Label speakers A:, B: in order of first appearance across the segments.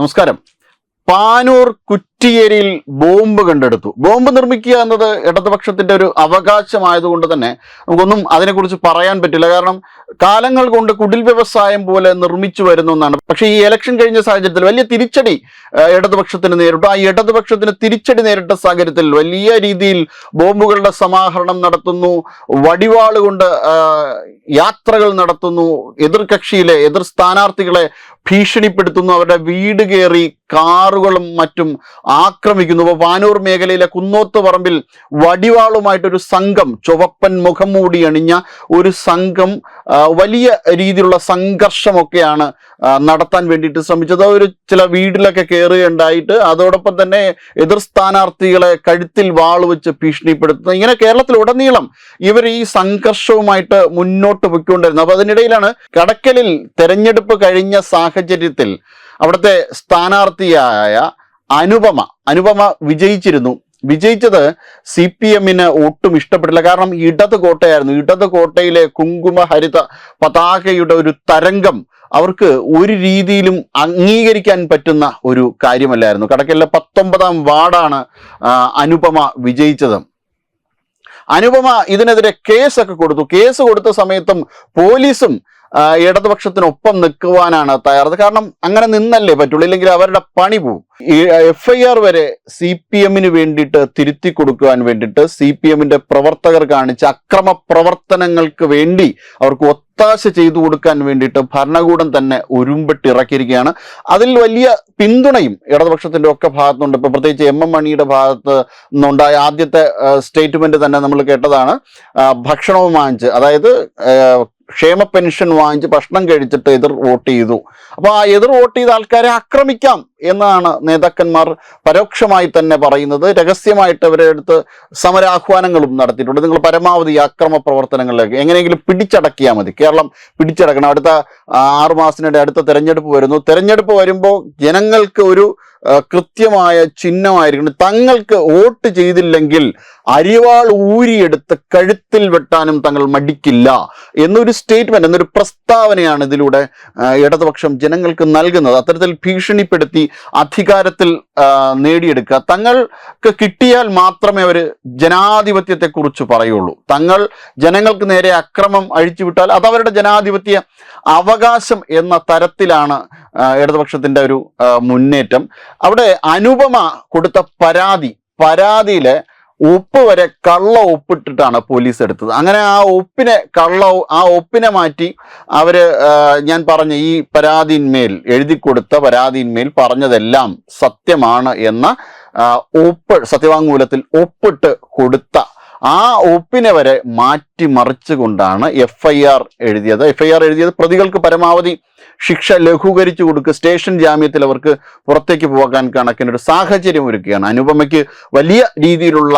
A: നമസ്കാരം. പാനൂർ കുറ്റിയേരിയിൽ ബോംബ് കണ്ടെടുത്തു. ബോംബ് നിർമ്മിക്കുക എന്നത് ഇടതുപക്ഷത്തിന്റെ ഒരു അവകാശമായതുകൊണ്ട് തന്നെ നമുക്കൊന്നും അതിനെക്കുറിച്ച് പറയാൻ പറ്റില്ല. കാരണം കാലങ്ങൾ കൊണ്ട് കുടിൽ വ്യവസായം പോലെ നിർമ്മിച്ചു വരുന്ന ഒന്നാണ് പക്ഷേ ഈ ഇലക്ഷൻ കഴിഞ്ഞ സാഹചര്യത്തിൽ വലിയ തിരിച്ചടി ഇടതുപക്ഷത്തിന് നേരിട്ടു. ആ ഇടതുപക്ഷത്തിന് തിരിച്ചടി നേരിട്ട സാഹചര്യത്തിൽ വലിയ രീതിയിൽ ബോംബുകളുടെ സമാഹരണം നടത്തുന്നു. വടിവാളുകൊണ്ട് യാത്രകൾ നടത്തുന്നു. എതിർകക്ഷിയിലെ എതിർ സ്ഥാനാർത്ഥികളെ ഭീഷണിപ്പെടുത്തുന്നു. അവരുടെ വീട് കയറി കാറുകളും മറ്റും ആക്രമിക്കുന്നു അപ്പോൾ വാനൂർ മേഖലയിലെ കുന്നോത്ത് പറമ്പിൽ വടിവാളുമായിട്ടൊരു സംഘം ചുവപ്പൻ മുഖം മൂടി അണിഞ്ഞ ഒരു സംഘം വലിയ രീതിയിലുള്ള സംഘർഷമൊക്കെയാണ് നടത്താൻ വേണ്ടിയിട്ട് ശ്രമിച്ചത്. ഒരു ചില വീട്ടിലൊക്കെ കയറുകയുണ്ടായിട്ട് അതോടൊപ്പം തന്നെ എതിർ സ്ഥാനാർത്ഥികളെ കഴുത്തിൽ വാൾ വെച്ച് ഭീഷണിപ്പെടുത്തുന്നത് ഇങ്ങനെ കേരളത്തിൽ ഉടനീളം ഇവർ ഈ സംഘർഷവുമായിട്ട് മുന്നോട്ട് പൊയ്ക്കൊണ്ടിരുന്നത് അപ്പൊ അതിനിടയിലാണ് കടക്കലിൽ തെരഞ്ഞെടുപ്പ് കഴിഞ്ഞ സാഹചര്യത്തിൽ അവിടുത്തെ സ്ഥാനാർത്ഥിയായ അനുപമ അനുപമ വിജയിച്ചിരുന്നു. വിജയിച്ചത് സി പി എമ്മിന് ഒട്ടും ഇഷ്ടപ്പെട്ടില്ല. കാരണം ഇടത് കോട്ടയായിരുന്നു. ഇടത് കോട്ടയിലെ കുങ്കുമ ഹരിത പതാകയുടെ ഒരു തരംഗം അവർക്ക് ഒരു രീതിയിലും അംഗീകരിക്കാൻ പറ്റുന്ന ഒരു കാര്യമല്ലായിരുന്നു. കടക്കലിലെ പത്തൊമ്പതാം വാർഡാണ് അനുപമ വിജയിച്ചത്. അനുപമ ഇതിനെതിരെ കേസൊക്കെ കൊടുത്തു. കേസ് കൊടുത്ത സമയത്തും പോലീസും ഇടതുപക്ഷത്തിനൊപ്പം നിൽക്കുവാനാണ് തയ്യാറത്. കാരണം അങ്ങനെ നിന്നല്ലേ പറ്റുള്ളൂ ഇല്ലെങ്കിൽ അവരുടെ പണി പോവും. എഫ് ഐ ആർ വരെ സി പി എമ്മിന് വേണ്ടിയിട്ട് തിരുത്തി കൊടുക്കുവാൻ വേണ്ടിയിട്ട് സി പി എമ്മിന്റെ പ്രവർത്തകർ കാണിച്ച അക്രമ പ്രവർത്തനങ്ങൾക്ക് വേണ്ടി അവർക്ക് ഒത്താശ ചെയ്തു കൊടുക്കാൻ വേണ്ടിയിട്ട് ഭരണകൂടം തന്നെ ഉരുമ്പെട്ടിറക്കിയിരിക്കുകയാണ് അതിൽ വലിയ പിന്തുണയും ഇടതുപക്ഷത്തിന്റെ ഒക്കെ ഭാഗത്തുണ്ട്. ഇപ്പൊ പ്രത്യേകിച്ച് എം എം മണിയുടെ ഭാഗത്ത് നിന്നുണ്ടായ ആദ്യത്തെ സ്റ്റേറ്റ്മെന്റ് തന്നെ നമ്മൾ കേട്ടതാണ്. ഭക്ഷണവും വാങ്ങിച്ച് അതായത് ക്ഷേമ പെൻഷൻ വാങ്ങിച്ച് ഭക്ഷണം കഴിച്ചിട്ട് എതിർ വോട്ട് ചെയ്തു. അപ്പോൾ ആ എതിർ വോട്ട് ചെയ്ത ആൾക്കാരെ ആക്രമിക്കാം. എന്നാണ് നേതാക്കന്മാർ പരോക്ഷമായി തന്നെ പറയുന്നത്. രഹസ്യമായിട്ട് അവരെ അടുത്ത് സമരാഹ്വാനങ്ങളും നടത്തിയിട്ടുണ്ട്. നിങ്ങൾ പരമാവധി അക്രമ പ്രവർത്തനങ്ങളിലേക്ക് എങ്ങനെയെങ്കിലും പിടിച്ചടക്കിയാൽ മതി. കേരളം പിടിച്ചടക്കണം. അടുത്ത ആറുമാസത്തിനിടെ ആറ് മാസത്തിനിടെ അടുത്ത തെരഞ്ഞെടുപ്പ് വരുന്നു. തെരഞ്ഞെടുപ്പ് വരുമ്പോൾ ജനങ്ങൾക്ക് ഒരു കൃത്യമായ ചിഹ്നമായിരിക്കണം. തങ്ങൾക്ക് വോട്ട് ചെയ്തില്ലെങ്കിൽ അരിവാൾ ഊരിയെടുത്ത് കഴുത്തിൽ വെട്ടാനും തങ്ങൾ മടിക്കില്ല എന്നൊരു സ്റ്റേറ്റ്മെന്റ് എന്നൊരു പ്രസ്താവനയാണ് ഇതിലൂടെ ഇടതുപക്ഷം ജനങ്ങൾക്ക് നൽകുന്നത്. അത്തരത്തിൽ ഭീഷണിപ്പെടുത്തി അധികാരത്തിൽ നേടിയെടുക്കുക. തങ്ങൾക്ക് കിട്ടിയാൽ മാത്രമേ അവർ ജനാധിപത്യത്തെക്കുറിച്ച് പറയുള്ളൂ. തങ്ങൾ ജനങ്ങൾക്ക് നേരെ അക്രമം അഴിച്ചുവിട്ടാൽ അത് അവരുടെ ജനാധിപത്യ അവകാശം എന്ന തരത്തിലാണ് ഇടതുപക്ഷത്തിന്റെ ഒരു മുന്നേറ്റം. അവിടെ അനുപമ കൊടുത്ത പരാതി പരാതിയിലെ ഒപ്പ് വരെ കള്ള ഒപ്പിട്ടിട്ടാണ് പോലീസ് എടുത്തത്. അങ്ങനെ ആ ഒപ്പിനെ കള്ള ആ ഒപ്പിനെ മാറ്റി അവർ ഞാൻ പറഞ്ഞ ഈ പരാതിന്മേൽ എഴുതി കൊടുത്ത പരാതിന്മേൽ പറഞ്ഞതെല്ലാം സത്യമാണ് എന്ന ഒപ്പ് സത്യവാങ്മൂലത്തിൽ ഒപ്പിട്ട് കൊടുത്ത ആ ഒപ്പിനെ വരെ മാറ്റി മറിച്ചുകൊണ്ടാണ് എഫ് ഐ ആർ എഴുതിയത്. എഫ് ഐ ആർ എഴുതിയത് പ്രതികൾക്ക് പരമാവധി ശിക്ഷ ലഘൂകരിച്ചു കൊടുക്കുക സ്റ്റേഷൻ ജാമ്യത്തിൽ അവർക്ക് പുറത്തേക്ക് പോകാൻ കണക്കിന് ഒരു സാഹചര്യം ഒരുക്കുകയാണ്. അനുപമയ്ക്ക് വലിയ രീതിയിലുള്ള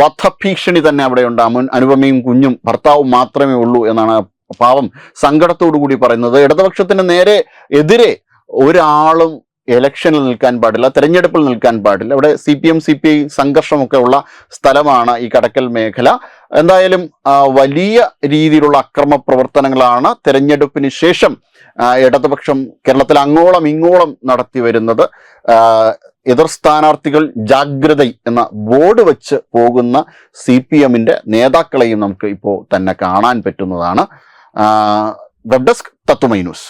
A: വധഭീഷണി തന്നെ അവിടെ ഉണ്ട് അനുപമയും കുഞ്ഞും ഭർത്താവും മാത്രമേ ഉള്ളൂ എന്നാണ് പാവം സങ്കടത്തോടു കൂടി പറയുന്നത്. ഇടതുപക്ഷത്തിന് നേരെ എതിരെ ഒരാളും ഇലക്ഷനിൽ നിൽക്കാൻ പാടില്ല തെരഞ്ഞെടുപ്പിൽ നിൽക്കാൻ പാടില്ല. അവിടെ C P M C P I സംഘർഷമൊക്കെ ഉള്ള സ്ഥലമാണ് ഈ കടക്കൽ മേഖല. എന്തായാലും വലിയ രീതിയിലുള്ള അക്രമ പ്രവർത്തനങ്ങളാണ് തെരഞ്ഞെടുപ്പിന് ശേഷം ഇടതുപക്ഷം കേരളത്തിൽ അങ്ങോളം ഇങ്ങോളം നടത്തി വരുന്നത്. എതിർ സ്ഥാനാർത്ഥികൾ ജാഗ്രത എന്ന ബോർഡ് വെച്ച് പോകുന്ന സി പി എമ്മിന്റെ നേതാക്കളെയും നമുക്ക് ഇപ്പോൾ തന്നെ കാണാൻ പറ്റുന്നതാണ്. വെബ് ഡെസ്ക് തത്തുമൈ ന്യൂസ്.